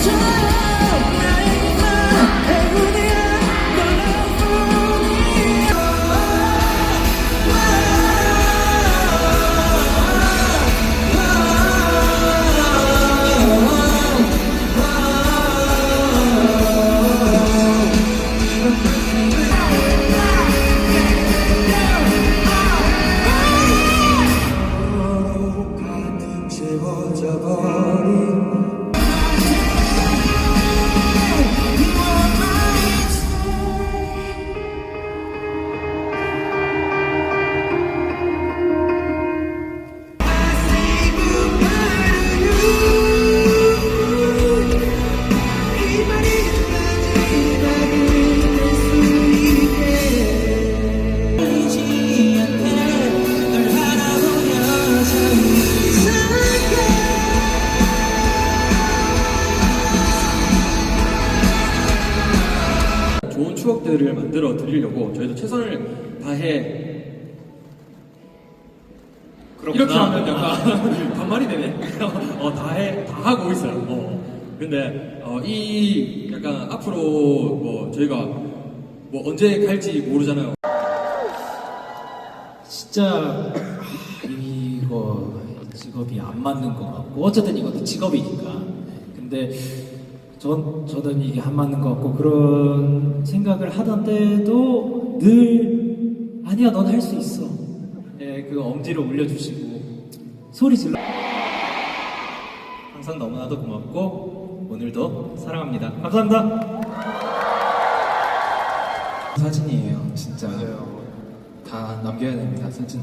어, 제발 잡아 추억들을 만들어 드리려고 저희도 최선을 다해 이렇게 하면 약간 반말이 되네. 어, 다 해, 다 하고 있어요. 어. 근데, 어, 이, 약간 앞으로 뭐, 저희가 뭐 언제 갈지 모르잖아요. 진짜 아, 이거 직업이 안 맞는 것 같고 어쨌든 이것도 직업이니까 근데 전 저는 이게 안 맞는 것 같고 그런 생각을 하던데도 늘 아니야 넌 할 수 있어 예, 그 엄지를 올려주시고 소리 질러 항상 너무나도 고맙고 오늘도 사랑합니다 감사합니다 사진이에요. 진짜 다 남겨야 됩니다. 사진.